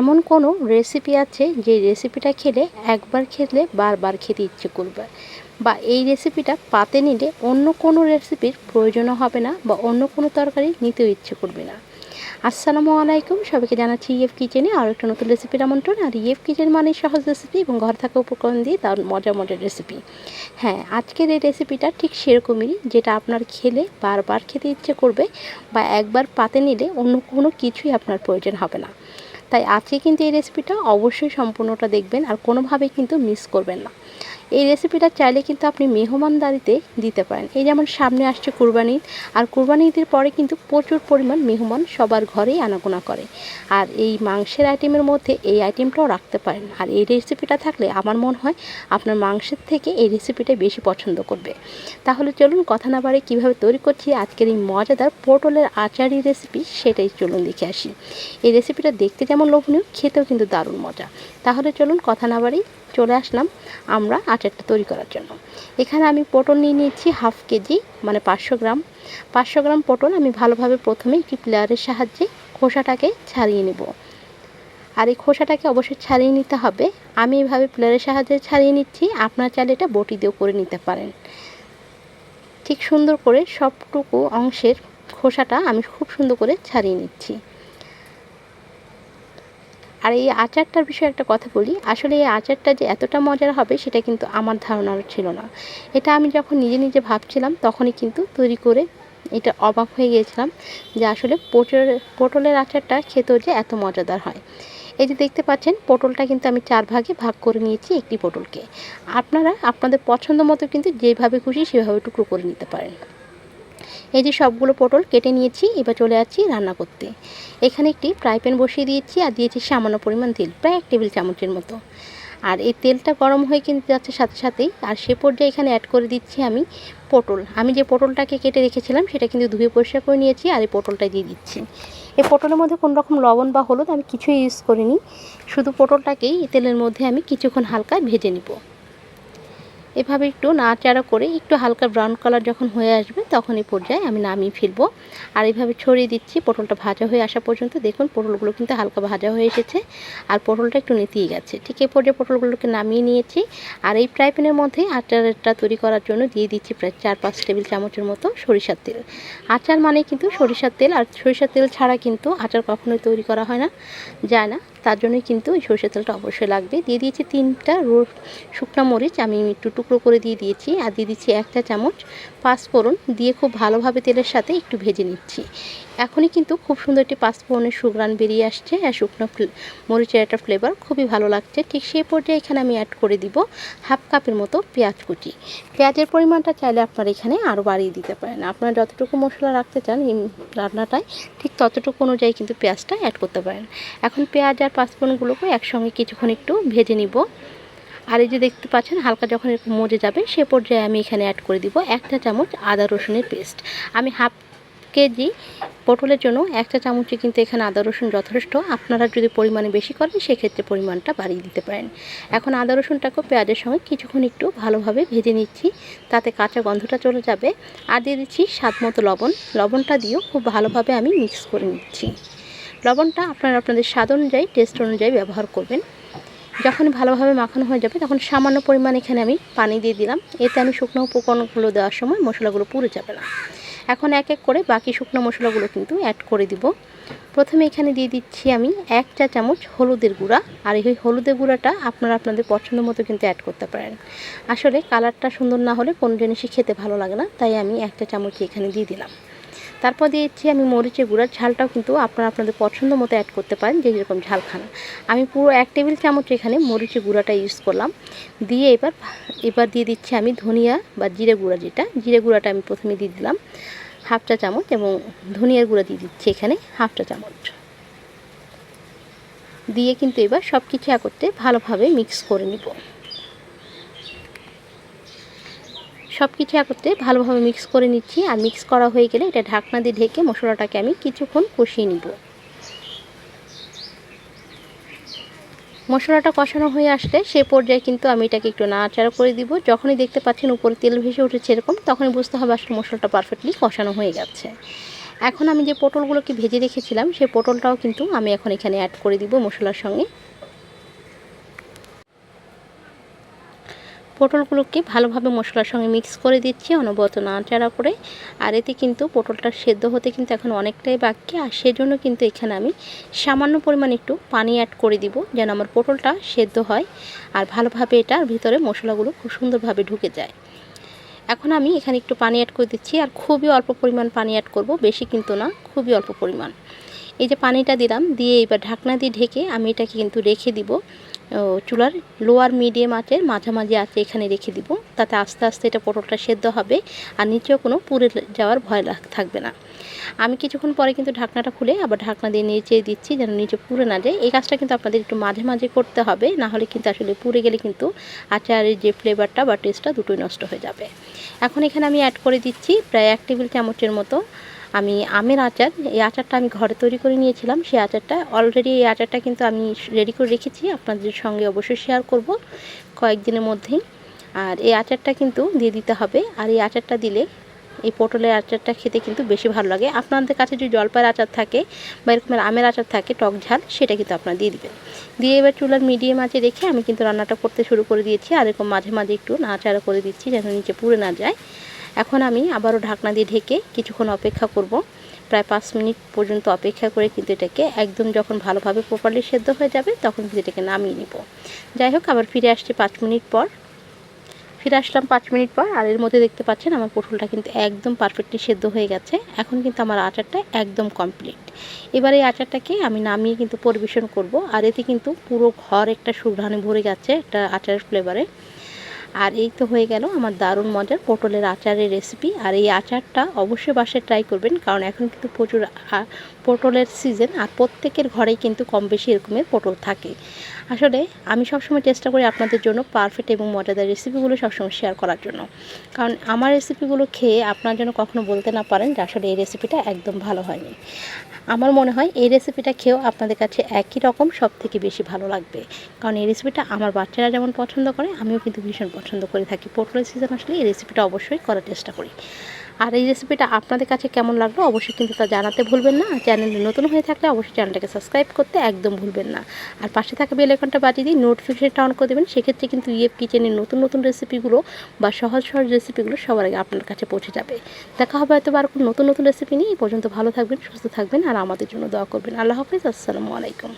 এমন কোনো রেসিপি আছে যে রেসিপিটা খেলে একবার খেলে বারবার খেতে ইচ্ছে করবে? বা এই রেসিপিটা পাতে নিলে অন্য কোনো রেসিপির প্রয়োজনও হবে না বা অন্য কোনো তরকারি নিতেও ইচ্ছে করবে না। আসসালামু আলাইকুম, সবাইকে জানাচ্ছি ইএফ কিচেনে আরও একটা নতুন রেসিপির আমন্ত্রণ। আর ইএফ কিচেন মানে সহজ রেসিপি এবং ঘর থাকা উপকরণ দিয়ে তার মজা মজার রেসিপি হ্যাঁ আজকের এই রেসিপিটা ঠিক সেরকমই যেটা আপনার খেলে বারবার খেতে ইচ্ছে করবে বা একবার পাতে নিলে অন্য কোনো কিছুই আপনার প্রয়োজন হবে না। তাই আজকে কিন্তু এই রেসিপিটা অবশ্যই সম্পূর্ণটা দেখবেন আর কোনোভাবেই কিন্তু মিস করবেন না। এই রেসিপিটা চাইলে কিন্তু আপনি মেহমানদারিতে দিতে পারেন। এই যেমন সামনে আসছে কুরবানি ঈদ আর কুরবানি ঈদের পরে কিন্তু প্রচুর পরিমাণ মেহমান সবার ঘরেই আনাগোনা করে। আর এই মাংসের আইটেমের মধ্যে এই আইটেমটাও রাখতে পারেন। আর এই রেসিপিটা থাকলে আমার মনে হয় আপনার মাংসের থেকে এই রেসিপিটা বেশি পছন্দ করবে। তাহলে চলুন কথা না বাড়ে কীভাবে তৈরি করছি আজকের এই মজাদার পটলের আচারি রেসিপি সেটাই চলুন দেখে আসি। এই রেসিপিটা দেখতে যেমন লোভনীয়, খেতেও কিন্তু দারুণ মজা। তাহলে চলুন কথা না বাড়ি চলে আসলাম আমরা আচারটা তৈরি করার জন্য। এখানে আমি পটল নিয়ে নিয়েছি হাফ কেজি মানে পাঁচশো গ্রাম। পাঁচশো গ্রাম পটল আমি ভালোভাবে প্রথমে একটি প্লেয়ারের সাহায্যে খোসাটাকে ছাড়িয়ে নেব। আর এই খোসাটাকে অবশ্যই ছাড়িয়ে নিতে হবে। আমি এইভাবে প্লেয়ারের সাহায্যে ছাড়িয়ে নিচ্ছি, আপনার চাইলে এটা বটি দিয়েও করে নিতে পারেন। ঠিক সুন্দর করে সবটুকু অংশের খোসাটা আমি খুব সুন্দর করে ছাড়িয়ে নিচ্ছি। আর এই আচারটার বিষয়ে একটা কথা বলি। আসলে এই আচারটা যে এতটা মজার হবে সেটা কিন্তু আমার ধারণা ছিল না। এটা আমি যখন নিজে নিজে ভাবছিলাম তখনই কিন্তু তৈরি করে এটা অবাক হয়ে গিয়েছিলাম যে আসলে পটলের পটলের আচারটা খেতেও যে এত মজাদার হয়। এই যে দেখতে পাচ্ছেন, পটলটা কিন্তু আমি চার ভাগে ভাগ করে নিয়েছি একটি পটলকে। আপনারা, আপনাদের পছন্দ মতো কিন্তু যেভাবে খুশি সেভাবে টুকরো করে নিতে পারেন। এই যে সবগুলো পটল কেটে নিয়েছি, এবার চলে যাচ্ছি রান্না করতে। এখানে একটি ফ্রাই প্যান বসিয়ে দিয়েছি আর দিয়েছি সামান্য পরিমাণ তেল, প্রায় এক টেবিল চামচের মতো। আর এই তেলটা গরম হয়ে কিন্তু যাচ্ছে সাথে সাথেই, আর সে পর্যায়ে এখানে অ্যাড করে দিচ্ছি আমি পটল। আমি যে পটলটাকে কেটে রেখেছিলাম, সেটা কিন্তু ধুয়ে পরিষ্কার করে নিয়েছি আর এই পটলটা দিয়ে দিচ্ছি। এই পটলের মধ্যে কোনো রকম লবণ বা হলুদ আমি কিছুই ইউজ করিনি। শুধু পটলটাকেই তেলের মধ্যে আমি কিছুক্ষণ হালকা ভেজে নিব। এভাবে একটু নাড়াচাড়া করে একটু হালকা ব্রাউন কালার যখন হয়ে আসবে তখন এই পর্যায়ে আমি নামিয়ে ফেলব। আর এইভাবে ছড়িয়ে দিচ্ছি, পটলটা ভাজা হয়ে আসা পর্যন্ত। দেখুন, পটলগুলো কিন্তু হালকা ভাজা হয়ে এসেছে। আর পটলটা একটু নেতিয়ে গেছে। ঠিক এই পর্যায়ে পটলগুলোকে নামিয়ে নিয়েছি। আর এই ফ্রাই প্যানের মধ্যে আচারটা তৈরি করার জন্য দিয়ে দিচ্ছি প্রায় চার পাঁচ টেবিল চামচের মতো সরিষার তেল। আচার মানে কিন্তু সরিষার তেল। আর সরিষার তেল ছাড়া কিন্তু আচার কখনোই তৈরি করা হয় না, যায় না। তার জন্যই কিন্তু ওই সরিষার তেলটা অবশ্যই লাগবে। দিয়ে দিয়েছি তিনটা শুকনো মরিচ। আমি একটু টুকরো করে দিয়ে দিয়েছি আর দিয়ে দিচ্ছি একটা চামচ পাঁচফোড়ন। দিয়ে খুব ভালোভাবে তেলের সাথে একটু ভেজে নিচ্ছি। এখনই কিন্তু খুব সুন্দর একটি পাঁচফোড়নের সুগ্রান বেরিয়ে আসছে আর শুকনো মরিচের একটা ফ্লেভার খুবই ভালো লাগছে। ঠিক সেই পর্যায়ে এখানে আমি অ্যাড করে দিব হাফ কাপের মতো পেঁয়াজ কুচি। পেঁয়াজের পরিমাণটা চাইলে আপনারা এখানে আরও বাড়িয়ে দিতে পারেন। আপনারা যতটুকু মশলা রাখতে চান এই রান্নাটায়, ঠিক ততটুকু অনুযায়ী কিন্তু পেঁয়াজটা অ্যাড করতে পারেন। এখন পেঁয়াজ আর পাঁচফোড়নগুলোকে একসঙ্গে কিছুক্ষণ একটু ভেজে নিব। আর এই যে দেখতে পাচ্ছেন, হালকা যখন একটু মজে যাবে, সে পর্যায়ে আমি এখানে অ্যাড করে দিব একটা চামচ আদা রসুনের পেস্ট আমি হাফ কেজি পটলের জন্য একটা চামচে কিন্তু এখানে আদা রসুন যথেষ্ট। আপনারা যদি পরিমাণে বেশি করেন, সেক্ষেত্রে পরিমাণটা বাড়িয়ে দিতে পারেন। এখন আদা রসুনটাকেও পেঁয়াজের সঙ্গে কিছুক্ষণ একটু ভালোভাবে ভেজে নিচ্ছি, তাতে কাঁচা গন্ধটা চলে যাবে। আর দিয়ে দিচ্ছি স্বাদ মতো লবণ। লবণটা দিয়েও খুব ভালোভাবে আমি মিক্স করে নিচ্ছি। লবণটা আপনারা আপনাদের স্বাদ অনুযায়ী টেস্ট অনুযায়ী ব্যবহার করবেন। যখন ভালোভাবে মাখানো হয়ে যাবে, তখন সামান্য পরিমাণ এখানে আমি পানি দিয়ে দিলাম। এতে আমি শুকনো উপকরণগুলো দেওয়ার সময় মশলাগুলো পুড়ে যাবে না। এখন এক এক করে বাকি শুকনো মশলাগুলো কিন্তু অ্যাড করে দিব। প্রথমে এখানে দিয়ে দিচ্ছি আমি এক চা চামচ হলুদের গুঁড়া। আর এই হলুদের গুঁড়াটা আপনারা আপনাদের পছন্দ মতো কিন্তু অ্যাড করতে পারেন। আসলে কালারটা সুন্দর না হলে কোনো জিনিসই খেতে ভালো লাগে না, তাই আমি একটা চামচ এখানে দিয়ে দিলাম। তারপর দিয়েছি আমি মরিচের গুঁড়া। ঝালটাও কিন্তু আপনারা আপনাদের পছন্দ মতো অ্যাড করতে পারেন, যে যেরকম ঝাল খান। আমি পুরো এক টেবিল চামচ এখানে মরিচের গুঁড়াটা ইউজ করলাম। দিয়ে এবার এবার দিয়ে দিচ্ছি আমি ধনিয়া বা জিরে গুঁড়া যেটা। জিরে গুঁড়াটা আমি প্রথমে দিয়ে দিলাম হাফ চা চামচ এবং ধনিয়ার গুঁড়া দিয়ে দিচ্ছি এখানে হাফ চা চামচ। দিয়ে কিন্তু এবার সব কিছু একত্রে ভালোভাবে মিক্স করে নিব। সব কিছু একত্রে ভালোভাবে মিক্স করে নিচ্ছি। আর মিক্স করা হয়ে গেলে এটা ঢাকনা দিয়ে ঢেকে মশলাটাকে আমি কিছুক্ষণ কষিয়ে নিব। মশলাটা কষানো হয়ে আসলে সে পর্যায়ে কিন্তু আমি এটাকে একটু নাড়াচাড়া করে দিব। যখনই দেখতে পাচ্ছেন উপরে তেল ভেসে উঠেছে এরকম তখনই বুঝতে হবে আসলে মশলাটা পারফেক্টলি কষানো হয়ে গেছে। এখন আমি যে পটলগুলোকে ভেজে রেখেছিলাম সেই পটলটাও কিন্তু আমি এখন এখানে অ্যাড করে দিব মশলার সঙ্গে। পটলগুলোকে ভালোভাবে মশলার সঙ্গে মিক্স করে দিচ্ছি, অনবরত নাড়াচাড়া করে। আর এতে কিন্তু পটলটা সেদ্ধ হতে কিন্তু এখন অনেকটাই বাকি। আর সেজন্য কিন্তু এখানে আমি সামান্য পরিমাণ একটু পানি অ্যাড করে দিব যেন আমার পটলটা সেদ্ধ হয় আর ভালোভাবে এটার ভিতরে মশলাগুলো খুব সুন্দরভাবে ঢুকে যায়। এখন আমি এখানে একটু পানি অ্যাড করে দিচ্ছি আর খুবই অল্প পরিমাণ পানি অ্যাড করব, বেশি কিন্তু না, খুবই অল্প পরিমাণ। এই যে পানিটা দিলাম, দিয়ে এবার ঢাকনা দিয়ে ঢেকে আমি এটাকে কিন্তু রেখে দিব। চুলার লোয়ার মিডিয়াম আঁচের মাঝামাঝি আঁচে এখানে রেখে দিব। তাতে আস্তে আস্তে এটা পটলটা সেদ্ধ হবে, আর নিচেও কোনো পুড়ে যাওয়ার ভয় থাকবে না। আমি কিছুক্ষণ পরে কিন্তু ঢাকনাটা খুলে আবার ঢাকনা দিয়ে নিচে দিচ্ছি, যেন নিচে পুড়ে না যায়। এই কাজটা কিন্তু আপনাদের একটু মাঝে মাঝে করতে হবে, না হলে কিন্তু আসলে পুড়ে গেলে কিন্তু আচারের যে ফ্লেভারটা বা টেস্টটা দুটোই নষ্ট হয়ে যাবে। এখন এখানে আমি অ্যাড করে দিচ্ছি প্রায় এক টেবিল চামচের মতো আমি আমের আচার, এই আচারটা আমি ঘরে তৈরি করে নিয়েছিলাম। সেই আচারটা অলরেডি এই আচারটা কিন্তু আমি রেডি করে রেখেছি। আপনাদের সঙ্গে অবশ্যই শেয়ার করব কয়েকদিনের মধ্যেই। আর এই আচারটা কিন্তু দিয়ে দিতে হবে। আর এই আচারটা দিলে এই পটলের আচারটা খেতে কিন্তু বেশি ভালো লাগে। আপনাদের কাছে যদি জলপাইয়ের আচার থাকে বা এরকমের আমের আচার থাকে, টক ঝাল, সেটা কিন্তু আপনারা দিয়ে দিবেন। দিয়ে এবার চুলার মিডিয়াম আঁচে রেখে আমি কিন্তু রান্নাটা করতে শুরু করে দিয়েছি। আর এরকম মাঝে মাঝে একটু নাড়াচাড়া করে দিচ্ছি যেন নিচে পুড়ে না যায়। এখন আমি আবারও ঢাকনা দিয়ে ঢেকে কিছুক্ষণ অপেক্ষা করব। প্রায় পাঁচ মিনিট পর্যন্ত অপেক্ষা করে কিন্তু এটাকে একদম যখন ভালোভাবে প্রপারলি সেদ্ধ হয়ে যাবে, তখন কিন্তু এটাকে নামিয়ে নেব। যাই হোক, আবার ফিরে আসছি পাঁচ মিনিট পর। ফিরে আসলাম পাঁচ মিনিট পর, আর এর মধ্যে দেখতে পাচ্ছেন আমার পটলটা কিন্তু একদম পারফেক্টলি সেদ্ধ হয়ে গেছে। এখন কিন্তু আমার আচারটা একদম কমপ্লিট এবার এই আচারটাকে আমি নামিয়ে কিন্তু পরিবেশন করব, আর এতে কিন্তু পুরো ঘর একটা সুঘ্রাণে ভরে গেছে একটা আচারের ফ্লেভারে আর এই তো হয়ে গেল আমার দারুণ মজার পটলের আচারের রেসিপি আর এই আচারটা অবশ্যই বাসায় ট্রাই করবেন, কারণ এখন কিন্তু প্রচুর পটলের সিজন আর প্রত্যেকের ঘরেই কিন্তু কম বেশি এরকমের পটল থাকে। আসলে আমি সবসময় চেষ্টা করি আপনাদের জন্য পারফেক্ট এবং মজাদার রেসিপিগুলো সবসময় শেয়ার করার জন্য। কারণ আমার রেসিপিগুলো খেয়ে আপনার জন্য কখনো বলতে না পারেন যে আসলে এই রেসিপিটা একদম ভালো হয়নি। আমার মনে হয় এই রেসিপিটা খেয়েও আপনাদের কাছে একই রকম সব থেকে বেশি ভালো লাগবে। কারণ এই রেসিপিটা আমার বাচ্চারা যেমন পছন্দ করে, আমিও কিন্তু ভীষণ পছন্দ করে থাকি। পটলের সিজন আসলে এই রেসিপিটা অবশ্যই করার চেষ্টা করি। আর এই রেসিপিটা আপনাদের কাছে কেমন লাগল অবশ্যই কিন্তু তা জানাতে ভুলবেন না। চ্যানেলে নতুন হয়ে থাকলে অবশ্যই চ্যানেলটাকে সাবস্ক্রাইব করতে একদম ভুলবেন না। আর পাশে থাকা বেল আইকনটা বাজিয়ে দিয়ে নোটিফিকেশনটা অন করে দেবেন। সেক্ষেত্রে কিন্তু ইয়েপ কিচেনের নতুন নতুন রেসিপিগুলো বা সহজ সহজ রেসিপিগুলো সবার আগে আপনার কাছে পৌঁছে যাবে। দেখা হবে হয়তো আর নতুন নতুন রেসিপি নিয়ে। এই পর্যন্ত ভালো থাকবেন, সুস্থ থাকবেন আর আমাদের জন্য দোয়া করবেন। আল্লাহ হাফিজ, আসসালামু আলাইকুম।